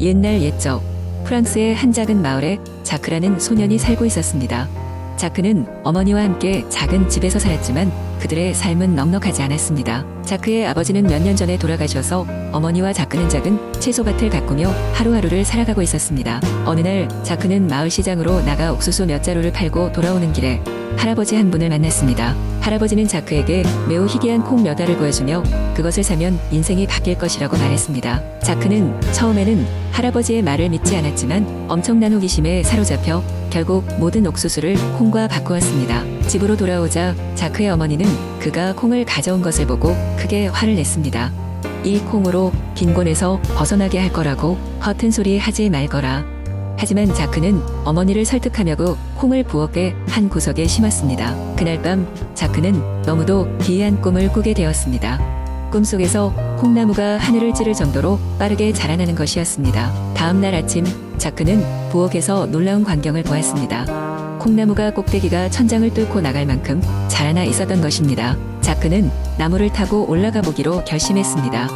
옛날 옛적 프랑스의 한 작은 마을에 자크라는 소년이 살고 있었습니다. 자크는 어머니와 함께 작은 집에서 살았지만 그들의 삶은 넉넉하지 않았습니다. 자크의 아버지는 몇 년 전에 돌아가셔서 어머니와 자크는 작은 채소밭을 가꾸며 하루하루를 살아가고 있었습니다. 어느 날 자크는 마을 시장으로 나가 옥수수 몇 자루를 팔고 돌아오는 길에 할아버지 한 분을 만났습니다. 할아버지는 자크에게 매우 희귀한 콩 몇 알을 보여주며 그것을 사면 인생이 바뀔 것이라고 말했습니다. 자크는 처음에는 할아버지의 말을 믿지 않았지만 엄청난 호기심에 사로잡혀 결국 모든 옥수수를 콩과 바꾸었습니다. 집으로 돌아오자 자크의 어머니는 그가 콩을 가져온 것을 보고 크게 화를 냈습니다. 이 콩으로 빈곤에서 벗어나게 할 거라고 허튼 소리 하지 말거라. 하지만 자크는 어머니를 설득하려고 콩을 부엌의 한 구석에 심었습니다. 그날 밤 자크는 너무도 기이한 꿈을 꾸게 되었습니다. 꿈속에서 콩나무가 하늘을 찌를 정도로 빠르게 자라나는 것이었습니다. 다음 날 아침 자크는 부엌에서 놀라운 광경을 보았습니다. 콩나무가 꼭대기가 천장을 뚫고 나갈 만큼 자라나 있었던 것입니다. 자크는 나무를 타고 올라가 보기로 결심했습니다.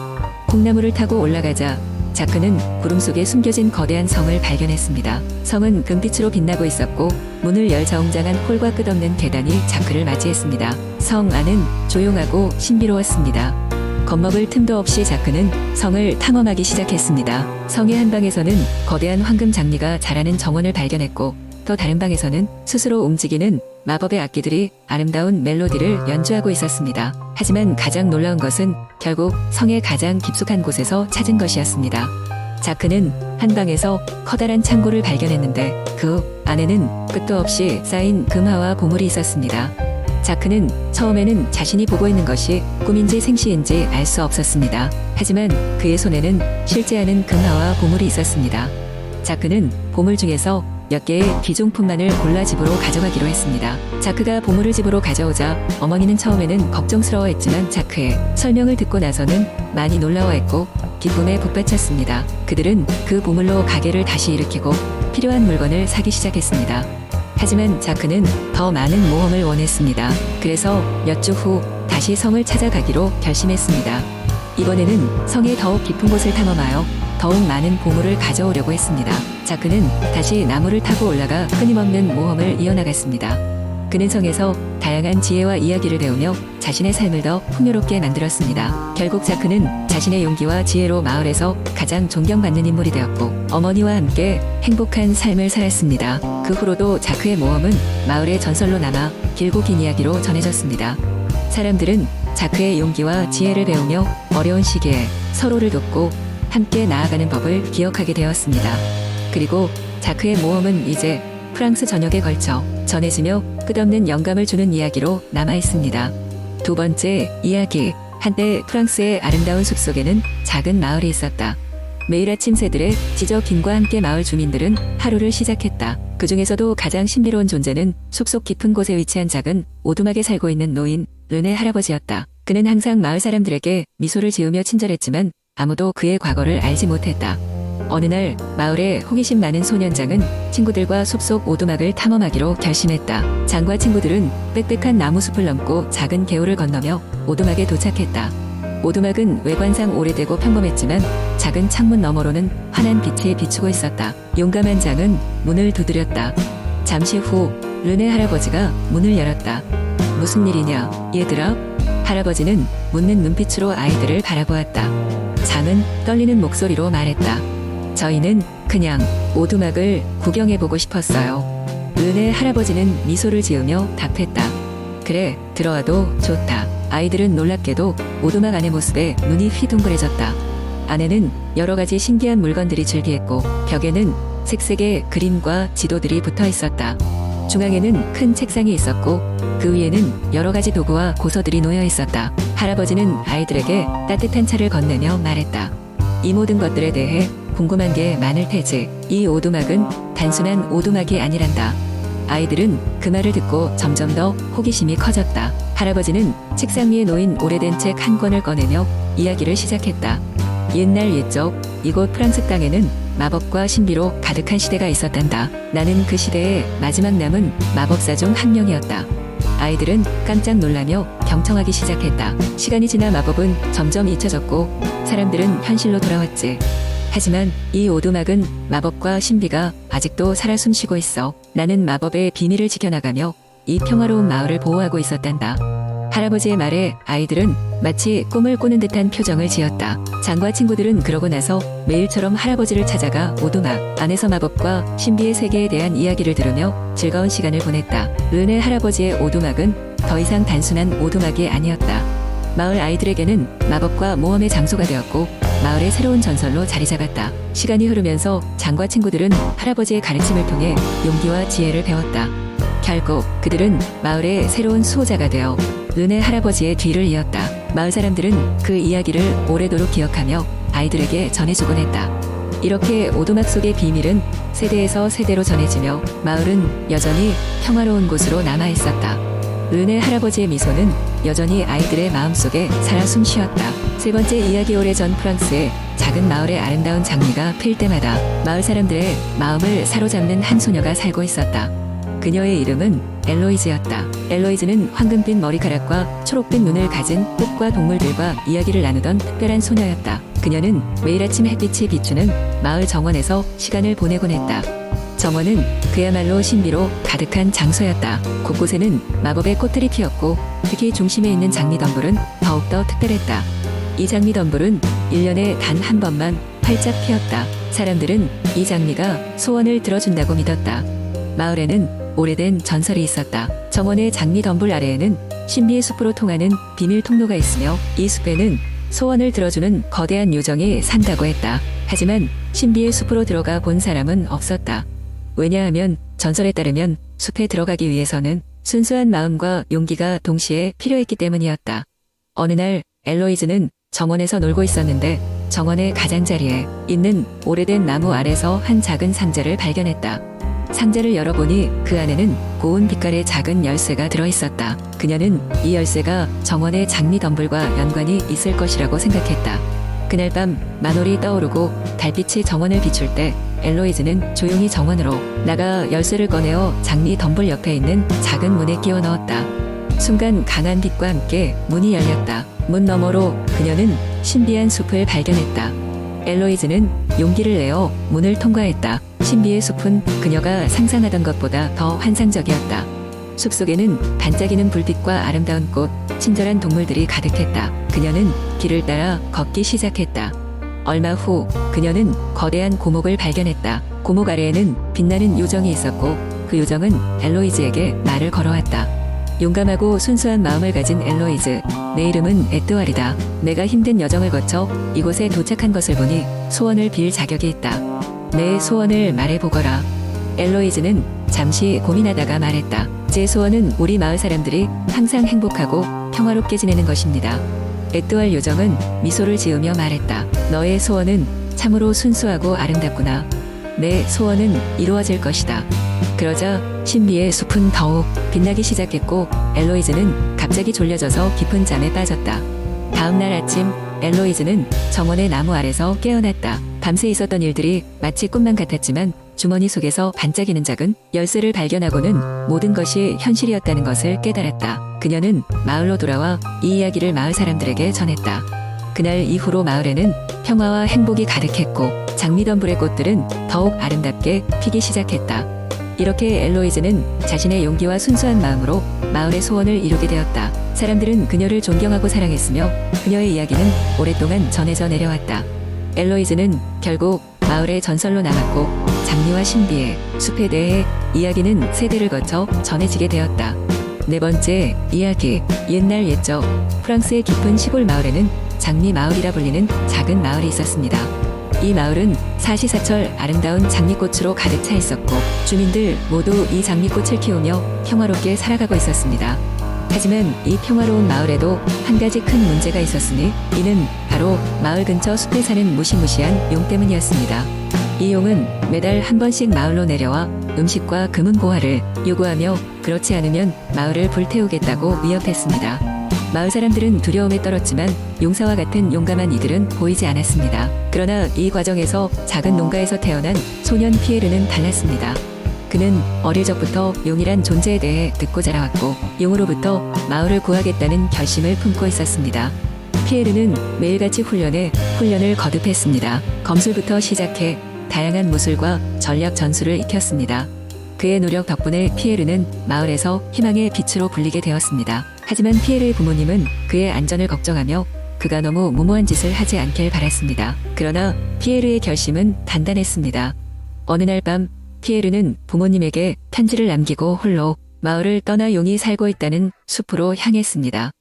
콩나무를 타고 올라가자 자크는 구름 속에 숨겨진 거대한 성을 발견했습니다. 성은 금빛으로 빛나고 있었고 문을 열 자웅장한 홀과 끝없는 계단이 자크를 맞이했습니다. 성 안은 조용하고 신비로웠습니다. 겁먹을 틈도 없이 자크는 성을 탐험하기 시작했습니다. 성의 한 방에서는 거대한 황금 장미가 자라는 정원을 발견했고 또 다른 방에서는 스스로 움직이는 마법의 악기들이 아름다운 멜로디를 연주하고 있었습니다. 하지만 가장 놀라운 것은 결국 성의 가장 깊숙한 곳에서 찾은 것이었습니다. 자크는 한 방에서 커다란 창고를 발견했는데 그 안에는 끝도 없이 쌓인 금화와 보물이 있었습니다. 자크는 처음에는 자신이 보고 있는 것이 꿈인지 생시인지 알 수 없었습니다. 하지만 그의 손에는 실제 않은 금화와 보물이 있었습니다. 자크는 보물 중에서 몇 개의 기종품만을 골라 집으로 가져가기로 했습니다. 자크가 보물을 집으로 가져오자 어머니는 처음에는 걱정스러워했지만 자크의 설명을 듣고 나서는 많이 놀라워했고 기쁨에 북받쳤습니다. 그들은 그 보물로 가게를 다시 일으키고 필요한 물건을 사기 시작했습니다. 하지만 자크는 더 많은 모험을 원했습니다. 그래서 몇 주 후 다시 성을 찾아가기로 결심했습니다. 이번에는 성의 더욱 깊은 곳을 탐험하여 더욱 많은 보물을 가져오려고 했습니다. 자크는 다시 나무를 타고 올라가 끊임없는 모험을 이어나갔습니다. 그는 성에서 다양한 지혜와 이야기를 배우며 자신의 삶을 더 풍요롭게 만들었습니다. 결국 자크는 자신의 용기와 지혜로 마을에서 가장 존경받는 인물이 되었고 어머니와 함께 행복한 삶을 살았습니다. 그 후로도 자크의 모험은 마을의 전설로 남아 길고 긴 이야기로 전해졌습니다. 사람들은 자크의 용기와 지혜를 배우며 어려운 시기에 서로를 돕고 함께 나아가는 법을 기억하게 되었습니다. 그리고 자크의 모험은 이제 프랑스 전역에 걸쳐 전해지며 끝없는 영감을 주는 이야기로 남아 있습니다. 두 번째 이야기. 한때 프랑스의 아름다운 숲속에는 작은 마을이 있었다. 매일 아침 새들의 지저 김과 함께 마을 주민들은 하루를 시작했다. 그 중에서도 가장 신비로운 존재는 숲속 깊은 곳에 위치한 작은 오두막에 살고 있는 노인 르네 할아버지였다. 그는 항상 마을 사람들에게 미소를 지으며 친절했지만 아무도 그의 과거를 알지 못했다. 어느 날 마을의 호기심 많은 소년장은 친구들과 숲속 오두막을 탐험하기로 결심했다. 장과 친구들은 빽빽한 나무 숲을 넘고 작은 개울을 건너며 오두막에 도착했다. 오두막은 외관상 오래되고 평범했지만 작은 창문 너머로는 환한 빛이 비추고 있었다. 용감한 장은 문을 두드렸다. 잠시 후 르네 할아버지가 문을 열었다. 무슨 일이냐, 얘들아? 할아버지는 묻는 눈빛으로 아이들을 바라보았다. 장은 떨리는 목소리로 말했다. 저희는 그냥 오두막을 구경해보고 싶었어요. 르네 할아버지는 미소를 지으며 답했다. 그래, 들어와도 좋다. 아이들은 놀랍게도 오두막 안의 모습에 눈이 휘둥그레졌다. 안에는 여러 가지 신기한 물건들이 즐비했고 벽에는 색색의 그림과 지도들이 붙어 있었다. 중앙에는 큰 책상이 있었고 그 위에는 여러 가지 도구와 고서들이 놓여 있었다. 할아버지는 아이들에게 따뜻한 차를 건네며 말했다. 이 모든 것들에 대해 궁금한 게 많을 테지. 이 오두막은 단순한 오두막이 아니란다. 아이들은 그 말을 듣고 점점 더 호기심이 커졌다. 할아버지는 책상 위에 놓인 오래된 책 한 권을 꺼내며 이야기를 시작했다. 옛날 옛적 이곳 프랑스 땅에는 마법과 신비로 가득한 시대가 있었단다. 나는 그 시대의 마지막 남은 마법사 중 한 명이었다. 아이들은 깜짝 놀라며 경청하기 시작했다. 시간이 지나 마법은 점점 잊혀졌고 사람들은 현실로 돌아왔지. 하지만 이 오두막은 마법과 신비가 아직도 살아 숨쉬고 있어. 나는 마법의 비밀을 지켜나가며 이 평화로운 마을을 보호하고 있었단다. 할아버지의 말에 아이들은 마치 꿈을 꾸는 듯한 표정을 지었다. 장과 친구들은 그러고 나서 매일처럼 할아버지를 찾아가 오두막 안에서 마법과 신비의 세계에 대한 이야기를 들으며 즐거운 시간을 보냈다. 은혜 할아버지의 오두막은 더 이상 단순한 오두막이 아니었다. 마을 아이들에게는 마법과 모험의 장소가 되었고 마을의 새로운 전설로 자리 잡았다. 시간이 흐르면서 장과 친구들은 할아버지의 가르침을 통해 용기와 지혜를 배웠다. 결국 그들은 마을의 새로운 수호자가 되어 은혜 할아버지의 뒤를 이었다. 마을 사람들은 그 이야기를 오래도록 기억하며 아이들에게 전해주곤 했다. 이렇게 오두막 속의 비밀은 세대에서 세대로 전해지며 마을은 여전히 평화로운 곳으로 남아 있었다. 은혜 할아버지의 미소는 여전히 아이들의 마음속에 살아 숨쉬었다. 세 번째 이야기 오래전 프랑스의 작은 마을의 아름다운 장미가 필 때마다 마을 사람들의 마음을 사로잡는 한 소녀가 살고 있었다. 그녀의 이름은 엘로이즈였다. 엘로이즈는 황금빛 머리카락과 초록빛 눈을 가진 꽃과 동물들과 이야기를 나누던 특별한 소녀였다. 그녀는 매일 아침 햇빛이 비추는 마을 정원에서 시간을 보내곤 했다. 정원은 그야말로 신비로 가득한 장소였다. 곳곳에는 마법의 꽃들이 피었고 특히 중심에 있는 장미덤불은 더욱더 특별했다. 이 장미 덤불은 1년에 단 한 번만 활짝 피었다. 사람들은 이 장미가 소원을 들어준다고 믿었다. 마을에는 오래된 전설이 있었다. 정원의 장미 덤불 아래에는 신비의 숲으로 통하는 비밀 통로가 있으며 이 숲에는 소원을 들어주는 거대한 요정이 산다고 했다. 하지만 신비의 숲으로 들어가 본 사람은 없었다. 왜냐하면 전설에 따르면 숲에 들어가기 위해서는 순수한 마음과 용기가 동시에 필요했기 때문이었다. 어느 날 엘로이즈는 정원에서 놀고 있었는데 정원의 가장자리에 있는 오래된 나무 아래서 한 작은 상자를 발견했다. 상자를 열어보니 그 안에는 고운 빛깔의 작은 열쇠가 들어있었다. 그녀는 이 열쇠가 정원의 장미 덤불과 연관이 있을 것이라고 생각했다. 그날 밤 만월이 떠오르고 달빛이 정원을 비출 때 엘로이즈는 조용히 정원으로 나가 열쇠를 꺼내어 장미 덤불 옆에 있는 작은 문에 끼워 넣었다. 순간 강한 빛과 함께 문이 열렸다. 문 너머로 그녀는 신비한 숲을 발견했다. 엘로이즈는 용기를 내어 문을 통과했다. 신비의 숲은 그녀가 상상하던 것보다 더 환상적이었다. 숲 속에는 반짝이는 불빛과 아름다운 꽃, 친절한 동물들이 가득했다. 그녀는 길을 따라 걷기 시작했다. 얼마 후 그녀는 거대한 고목을 발견했다. 고목 아래에는 빛나는 요정이 있었고 그 요정은 엘로이즈에게 말을 걸어왔다. 용감하고 순수한 마음을 가진 엘로이즈. 내 이름은 에드와르다. 내가 힘든 여정을 거쳐 이곳에 도착한 것을 보니 소원을 빌 자격이 있다. 내 소원을 말해보거라. 엘로이즈는 잠시 고민하다가 말했다. 제 소원은 우리 마을 사람들이 항상 행복하고 평화롭게 지내는 것입니다. 에드왈 요정은 미소를 지으며 말했다. 너의 소원은 참으로 순수하고 아름답구나. 내 소원은 이루어질 것이다. 그러자 신비의 숲은 더욱 빛나기 시작했고 엘로이즈는 갑자기 졸려져서 깊은 잠에 빠졌다. 다음 날 아침 엘로이즈는 정원의 나무 아래서 깨어났다. 밤새 있었던 일들이 마치 꿈만 같았지만 주머니 속에서 반짝이는 작은 열쇠를 발견하고는 모든 것이 현실이었다는 것을 깨달았다. 그녀는 마을로 돌아와 이 이야기를 마을 사람들에게 전했다. 그날 이후로 마을에는 평화와 행복이 가득했고 장미덤불의 꽃들은 더욱 아름답게 피기 시작했다. 이렇게 엘로이즈는 자신의 용기와 순수한 마음으로 마을의 소원을 이루게 되었다. 사람들은 그녀를 존경하고 사랑했으며 그녀의 이야기는 오랫동안 전해져 내려왔다. 엘로이즈는 결국 마을의 전설로 남았고 장미와 신비의 숲에 대해 이야기는 세대를 거쳐 전해지게 되었다. 네 번째 이야기 옛날 옛적 프랑스의 깊은 시골 마을에는 장미 마을이라 불리는 작은 마을이 있었습니다. 이 마을은 사시사철 아름다운 장미꽃으로 가득 차 있었고 주민들 모두 이 장미꽃을 키우며 평화롭게 살아가고 있었습니다. 하지만 이 평화로운 마을에도 한 가지 큰 문제가 있었으니 이는 바로 마을 근처 숲에 사는 무시무시한 용 때문이었습니다. 이 용은 매달 한 번씩 마을로 내려와 음식과 금은 보화를 요구하며 그렇지 않으면 마을을 불태우겠다고 위협했습니다. 마을 사람들은 두려움에 떨었지만 용사와 같은 용감한 이들은 보이지 않았습니다. 그러나 이 과정에서 작은 농가에서 태어난 소년 피에르는 달랐습니다. 그는 어릴 적부터 용이란 존재에 대해 듣고 자라왔고 용으로부터 마을을 구하겠다는 결심을 품고 있었습니다. 피에르는 매일같이 훈련에 훈련을 거듭했습니다. 검술부터 시작해 다양한 무술과 전략 전술을 익혔습니다. 그의 노력 덕분에 피에르는 마을에서 희망의 빛으로 불리게 되었습니다. 하지만 피에르의 부모님은 그의 안전을 걱정하며 그가 너무 무모한 짓을 하지 않길 바랐습니다. 그러나 피에르의 결심은 단단했습니다. 어느 날 밤 피에르는 부모님에게 편지를 남기고 홀로 마을을 떠나 용이 살고 있다는 숲으로 향했습니다.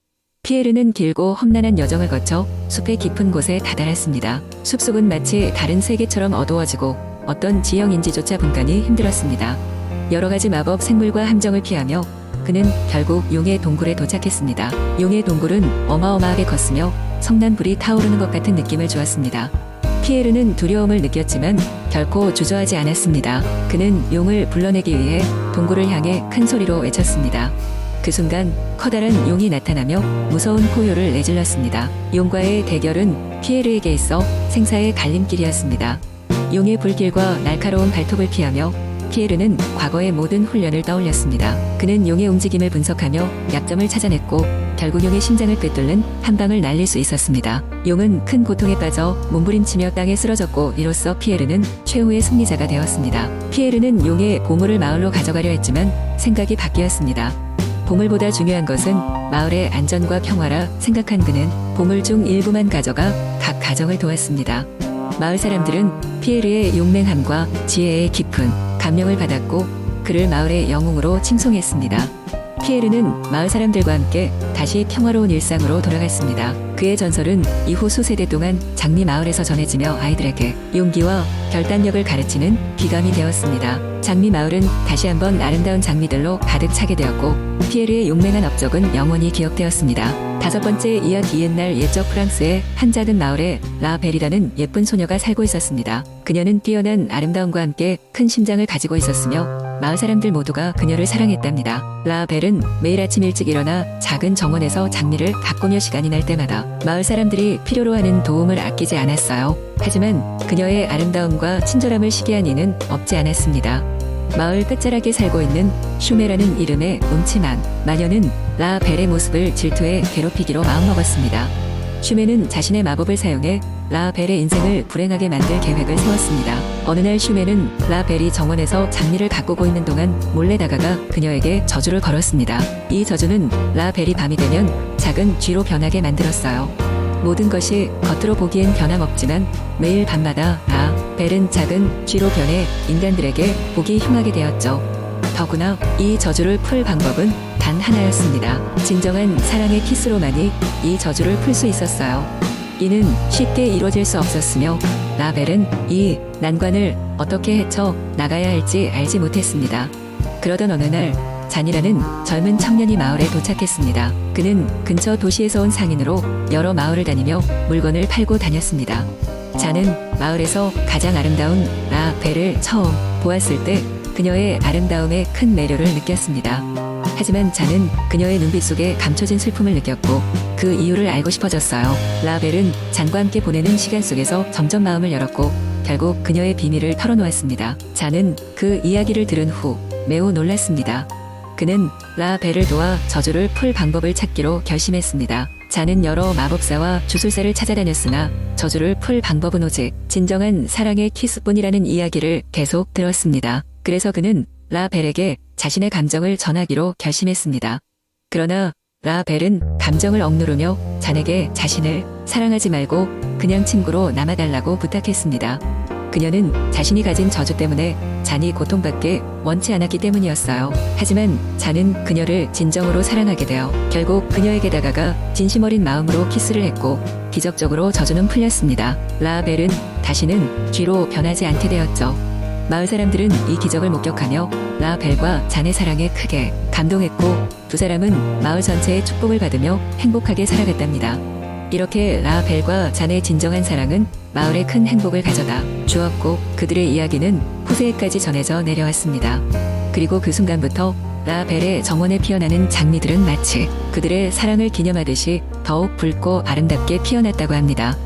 피에르는 길고 험난한 여정을 거쳐 숲의 깊은 곳에 다다랐습니다. 숲속은 마치 다른 세계처럼 어두워지고 어떤 지형인지조차 분간이 힘들었습니다. 여러 가지 마법 생물과 함정을 피하며 그는 결국 용의 동굴에 도착했습니다. 용의 동굴은 어마어마하게 컸으며 성난 불이 타오르는 것 같은 느낌을 주었습니다. 피에르는 두려움을 느꼈지만 결코 주저하지 않았습니다. 그는 용을 불러내기 위해 동굴을 향해 큰 소리로 외쳤습니다. 그 순간 커다란 용이 나타나며 무서운 포효를 내질렀습니다. 용과의 대결은 피에르에게 있어 생사의 갈림길이었습니다. 용의 불길과 날카로운 발톱을 피하며 피에르는 과거의 모든 훈련을 떠올렸습니다. 그는 용의 움직임을 분석하며 약점을 찾아냈고 결국 용의 심장을 꿰뚫는 한 방을 날릴 수 있었습니다. 용은 큰 고통에 빠져 몸부림치며 땅에 쓰러졌고 이로써 피에르는 최후의 승리자가 되었습니다. 피에르는 용의 보물을 마을로 가져가려 했지만 생각이 바뀌었습니다. 보물보다 중요한 것은 마을의 안전과 평화라 생각한 그는 보물 중 일부만 가져가 각 가정을 도왔습니다. 마을 사람들은 피에르의 용맹함과 지혜의 깊은 감명을 받았고 그를 마을의 영웅으로 칭송했습니다. 피에르는 마을 사람들과 함께 다시 평화로운 일상으로 돌아갔습니다. 그의 전설은 이후 수세대 동안 장미 마을에서 전해지며 아이들에게 용기와 결단력을 가르치는 귀감이 되었습니다. 장미 마을은 다시 한번 아름다운 장미들로 가득 차게 되었고 피에르의 용맹한 업적은 영원히 기억되었습니다. 다섯 번째 이야기 옛날 옛적 프랑스의 한 작은 마을에 라벨이라는 예쁜 소녀가 살고 있었습니다. 그녀는 뛰어난 아름다움과 함께 큰 심장을 가지고 있었으며 마을 사람들 모두가 그녀를 사랑했답니다. 라벨은 매일 아침 일찍 일어나 작은 정원에서 장미를 가꾸며 시간이 날 때마다 마을 사람들이 필요로 하는 도움을 아끼지 않았어요. 하지만 그녀의 아름다움과 친절함을 시기한 이는 없지 않았습니다. 마을 끝자락에 살고 있는 슈메라는 이름의 음침한 마녀는 라벨의 모습을 질투해 괴롭히기로 마음먹었습니다. 슈메는 자신의 마법을 사용해 라벨의 인생을 불행하게 만들 계획을 세웠습니다. 어느 날 슈메는 라벨이 정원에서 장미를 가꾸고 있는 동안 몰래 다가가 그녀에게 저주를 걸었습니다. 이 저주는 라벨이 밤이 되면 작은 쥐로 변하게 만들었어요. 모든 것이 겉으로 보기엔 변함없지만 매일 밤마다 라벨은 작은 쥐로 변해 인간들에게 보기 흉하게 되었죠. 더구나 이 저주를 풀 방법은 단 하나였습니다. 진정한 사랑의 키스로만이 이 저주를 풀 수 있었어요. 이는 쉽게 이루어질 수 없었으며 라벨은 이 난관을 어떻게 헤쳐 나가야 할지 알지 못했습니다. 그러던 어느 날 잔이라는 젊은 청년이 마을에 도착했습니다. 그는 근처 도시에서 온 상인으로 여러 마을을 다니며 물건을 팔고 다녔습니다. 잔은 마을에서 가장 아름다운 라벨을 처음 보았을 때 그녀의 아름다움에 큰 매료를 느꼈습니다. 하지만 잔은 그녀의 눈빛 속에 감춰진 슬픔을 느꼈고 그 이유를 알고 싶어졌어요. 라벨은 잔과 함께 보내는 시간 속에서 점점 마음을 열었고 결국 그녀의 비밀을 털어놓았습니다. 잔은 그 이야기를 들은 후 매우 놀랐습니다. 그는 라벨을 도와 저주를 풀 방법을 찾기로 결심했습니다. 잔은 여러 마법사와 주술사를 찾아다녔으나 저주를 풀 방법은 오직 진정한 사랑의 키스뿐이라는 이야기를 계속 들었습니다. 그래서 그는 라벨에게 자신의 감정을 전하기로 결심했습니다. 그러나 라벨은 감정을 억누르며 잔에게 자신을 사랑하지 말고 그냥 친구로 남아달라고 부탁했습니다. 그녀는 자신이 가진 저주 때문에 잔이 고통받게 원치 않았기 때문이었어요. 하지만 잔은 그녀를 진정으로 사랑하게 되어 결국 그녀에게 다가가 진심 어린 마음으로 키스를 했고 기적적으로 저주는 풀렸습니다. 라벨은 다시는 쥐로 변하지 않게 되었죠. 마을 사람들은 이 기적을 목격하며 라벨과 잔의 사랑에 크게 감동했고 두 사람은 마을 전체의 축복을 받으며 행복하게 살아갔답니다. 이렇게 라벨과 잔의 진정한 사랑은 마을에 큰 행복을 가져다 주었고 그들의 이야기는 후세에까지 전해져 내려왔습니다. 그리고 그 순간부터 라벨의 정원에 피어나는 장미들은 마치 그들의 사랑을 기념하듯이 더욱 붉고 아름답게 피어났다고 합니다.